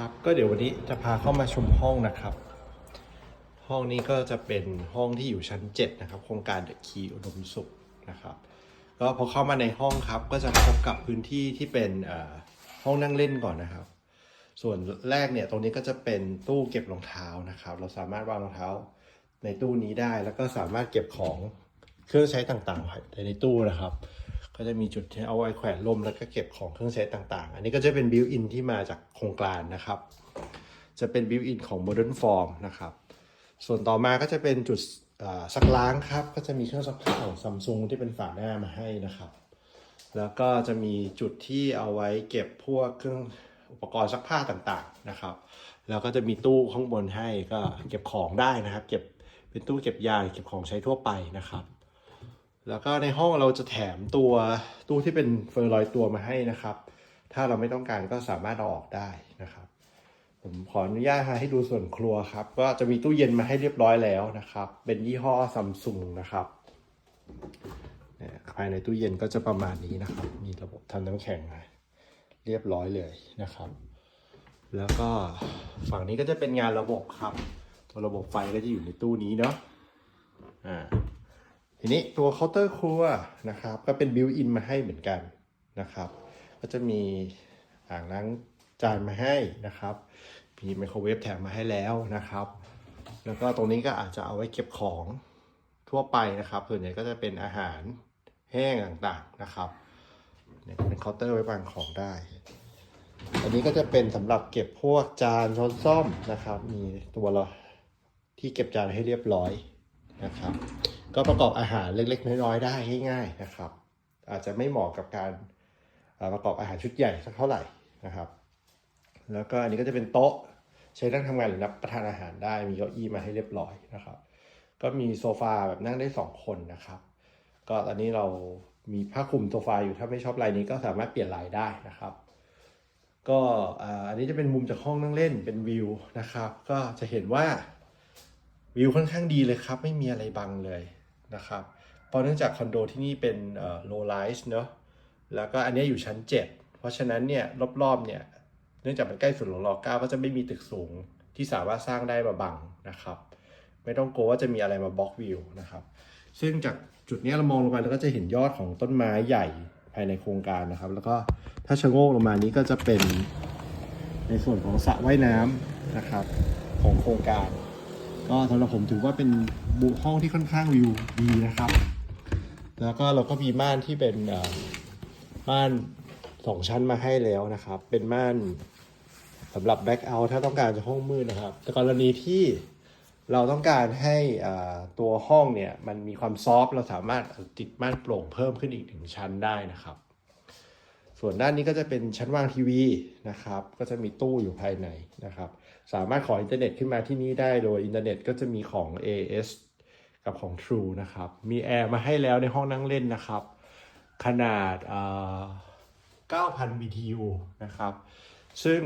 ครับก็เดี๋ยววันนี้จะพาเข้ามาชมห้องนะครับ ห้องนี้ก็จะเป็นห้องที่อยู่ชั้น 7 นะครับ โครงการเดอะคีอุดมสุขนะครับก็พอเข้ามาในห้องครับ ก็จะพบกับพื้นที่ที่เป็นห้องนั่งเล่นก่อนนะครับ ส่วนแรกเนี่ยตรงนี้ก็จะเป็นตู้เก็บรองเท้านะครับ เราสามารถวางรองเท้าในตู้นี้ได้แล้วก็สามารถเก็บของเครื่องใช้ต่างๆไว้ในตู้นะครับ ก็จะมีจุดที่เอาไว้แขวนลมแล้วก็เก็บของเครื่องใช้ต่างๆ อันนี้ก็จะเป็นบิวอินที่มาจากโครงการนะครับ จะเป็นบิวอินของ Modern Form นะครับ ส่วนต่อมาก็จะเป็นจุดซักล้างครับ ก็จะมีเครื่องซักผ้าของซัมซุงที่เป็นฝาหน้ามาให้นะครับ แล้วก็จะมีจุดที่เอาไว้เก็บพวกเครื่องอุปกรณ์ซักผ้าต่างๆนะครับ แล้วก็จะมีตู้ข้างบนให้ก็เก็บของได้นะครับ เก็บเป็นตู้เก็บยาเก็บของใช้ทั่วไปนะครับ แล้วก็ในห้องเราจะแถมตัวตู้ที่เป็นเฟอร์รอยตัวมาให้นะครับ ถ้าเราไม่ต้องการก็สามารถเอาออกได้นะครับ ผมขออนุญาตให้ดูส่วนครัวครับ ก็จะมีตู้เย็นมาให้เรียบร้อยแล้วนะครับ เป็นยี่ห้อซัมซุงนะครับภายในตู้เย็นก็จะประมาณนี้นะครับ มีระบบทำน้ำแข็งเรียบร้อยเลยนะครับ แล้วก็ฝั่งนี้ก็จะเป็นงานระบบครับ ตัวระบบไฟก็จะอยู่ในตู้นี้เนาะอ่า ทีนี้ตัวเคาน์เตอร์ครัวนะครับก็เป็นบิวอินมาให้เหมือนกันนะครับ ก็จะมีอ่างล้างจานมาให้นะครับมีไมโครเวฟแถมมาให้แล้วนะครับ แล้วก็ตรงนี้ก็อาจจะเอาไว้เก็บของทั่วไปนะครับส่วนใหญ่ก็จะเป็นอาหารแห้งต่างๆนะครับเนี่ยเป็นเคาน์เตอร์ไว้วางของได้ อันนี้ก็จะเป็นสำหรับเก็บพวกจานช้อนซ่อมนะครับ มีตัวเราที่เก็บจานให้เรียบร้อยนะครับ ก็ประกอบอาหารเล็กๆน้อยๆได้ง่าย ๆนะครับ อาจจะไม่เหมาะกับการประกอบอาหารชุดใหญ่สักเท่าไหร่นะครับ แล้วก็อันนี้ก็จะเป็นโต๊ะใช้นั่งทำงานหรือรับประทานอาหารได้มีเก้าอี้มาให้เรียบร้อยนะครับ ก็มีโซฟาแบบนั่งได้สองคนนะครับ ก็ตอนนี้เรามีผ้าคลุมโซฟาอยู่ถ้าไม่ชอบลายนี้ก็สามารถเปลี่ยนลายได้นะครับ ก็อันนี้จะเป็นมุมจากห้องนั่งเล่นเป็นวิวนะครับ ก็จะเห็นว่าวิวค่อนข้างดีเลยครับ ไม่มีอะไรบังเลย นะครับเพราะเนื่องจากคอนโดที่นี่เป็นเอ่อ low rise เนอะแล้วก็อันนี้อยู่ชั้น 7 เพราะฉะนั้นเนี่ยรอบๆเนี่ยเนื่องจากมันใกล้สุดหลวงรอเก้าก็จะไม่มีตึกสูงที่สามารถสร้างได้มาบังนะครับ ไม่ต้องกลัวว่าจะมีอะไรมาบล็อกวิวนะครับ ซึ่งจากจุดนี้เรามองลงไปเราก็จะเห็นยอดของต้นไม้ใหญ่ภายในโครงการนะครับ แล้วก็ถ้าชะโงกลงมานี้ก็จะเป็นในส่วนของสระว่ายน้ำนะครับของโครงการ ก็สำหรับผมถือว่าเป็นบุห้องที่ค่อนข้างวิวดีนะครับ แล้วก็เราก็มีม่านที่เป็นม่านสองชั้นมาให้แล้วนะครับ เป็นม่านสำหรับแบ็กเอาท์ถ้าต้องการจะห้องมืดนะครับ แต่กรณีที่เราต้องการให้ตัวห้องเนี่ยมันมีความซอฟต์เราสามารถติดม่านโปร่งเพิ่มขึ้นอีกหนึ่งชั้นได้นะครับ ส่วนด้านนี้ก็จะเป็นชั้นวางทีวีนะครับ ก็จะมีตู้อยู่ภายในนะครับ สามารถขออินเทอร์เน็ตขึ้นมาที่นี่ได้โดยอินเทอร์เน็ตก็จะมีของ AS กับของ True นะครับ มีแอร์มาให้แล้วในห้องนั่งเล่นนะครับ ขนาด 9,000 BTU นะครับ ซึ่ง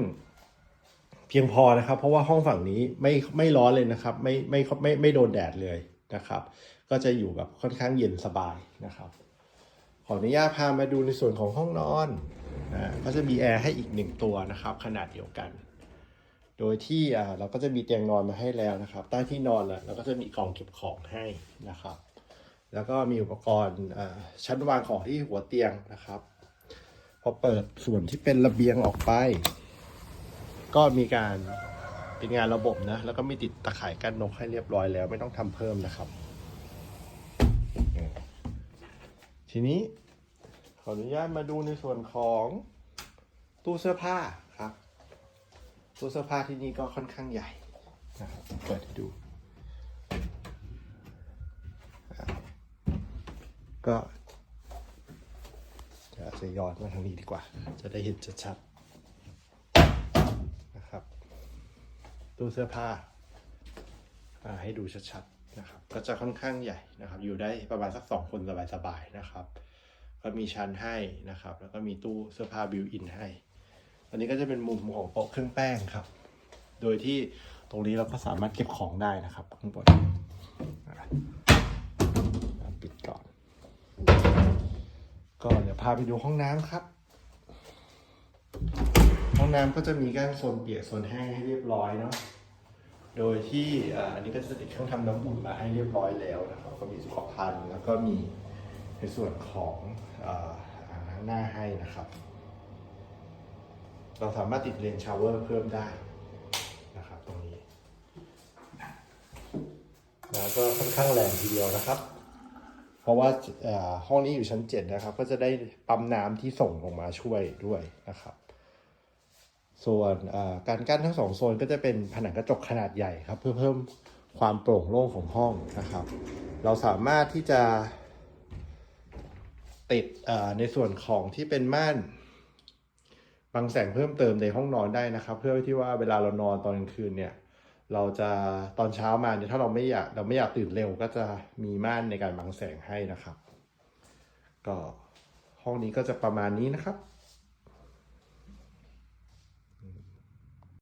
เพียงพอนะครับ เพราะว่าห้องฝั่งนี้ไม่ไม่ร้อนเลยนะครับ ไม่ไม่ไม่ไม่โดนแดดเลยนะครับ ก็จะอยู่แบบค่อนข้างเย็นสบายนะครับ ขออนุญาตพามาดูในส่วนของห้องนอนอ่าก็จะมีแอร์ให้อีกหนึ่งตัวนะครับ ขนาดเดียวกัน โดยที่อ่าเราก็จะมีเตียงนอนมาให้แล้วนะครับ ใต้ที่นอนน่ะเราก็จะมีกล่องเก็บของให้นะครับ แล้วก็มีอุปกรณ์ชั้นวางของที่หัวเตียงนะครับ พอเปิดส่วนที่เป็นระเบียงออกไป ก็มีการเป็นงานระบบนะ แล้วก็มีติดตะข่ายกั้นนกให้เรียบร้อยแล้ว ไม่ต้องทำเพิ่มนะครับ ทีนี้ขออนุญาตมาดูในส่วนของตู้เสื้อผ้าครับ ตู้เสื้อผ้าที่นี่ก็ค่อนข้างใหญ่นะครับเปิดให้ดู ก็จะจะย้อนมาทางนี้ดีกว่า จะได้เห็นชัดๆนะครับ ตู้เสื้อผ้าให้ดูชัดๆ นะครับก็จะค่อนข้างใหญ่นะครับอยู่ได้ประมาณสักสองคนสบายๆนะครับ ก็มีชั้นให้นะครับ แล้วก็มีตู้เสื้อผ้าบิวอินให้ อันนี้ก็จะเป็นมุมของโต๊ะเครื่องแป้งครับ โดยที่ตรงนี้เราก็สามารถเก็บของได้นะครับข้างบนปิดก่อน ก็เดี๋ยวพาไปดูห้องน้ำครับ ห้องน้ำก็จะมีการโซนเปียกโซนแห้งให้เรียบร้อยเนาะ โดยที่อันนี้ก็จะติดเครื่องทำน้ำอุ่นมาให้เรียบร้อยแล้วนะครับก็มีสุขภัณฑ์แล้วก็มีในส่วนของอ่าอ่างล้างหน้าให้นะครับ เราสามารถติดเลนชาวเวอร์เพิ่มได้นะครับตรงนี้นะก็ค่อนข้างแรงทีเดียวนะครับ เพราะว่าห้องนี้อยู่ชั้น 7 นะครับ ก็จะได้ปั๊มน้ำที่ส่งลงมาช่วยด้วยนะครับ ส่วนการกั้นทั้งสองโซนก็จะเป็นผนังกระจกขนาดใหญ่ครับ เพื่อเพิ่มความโปร่งโล่งของห้องนะครับ เราสามารถที่จะติดในส่วนของที่เป็นม่านบังแสงเพิ่มเติมในห้องนอนได้นะครับ เพื่อที่ว่าเวลาเรานอนตอนกลางคืนเนี่ยเราจะตอนเช้ามาเนี่ยถ้าเราไม่อยากเราไม่อยากตื่นเร็วก็จะมีม่านในการบังแสงให้นะครับ ก็ห้องนี้ก็จะประมาณนี้นะครับ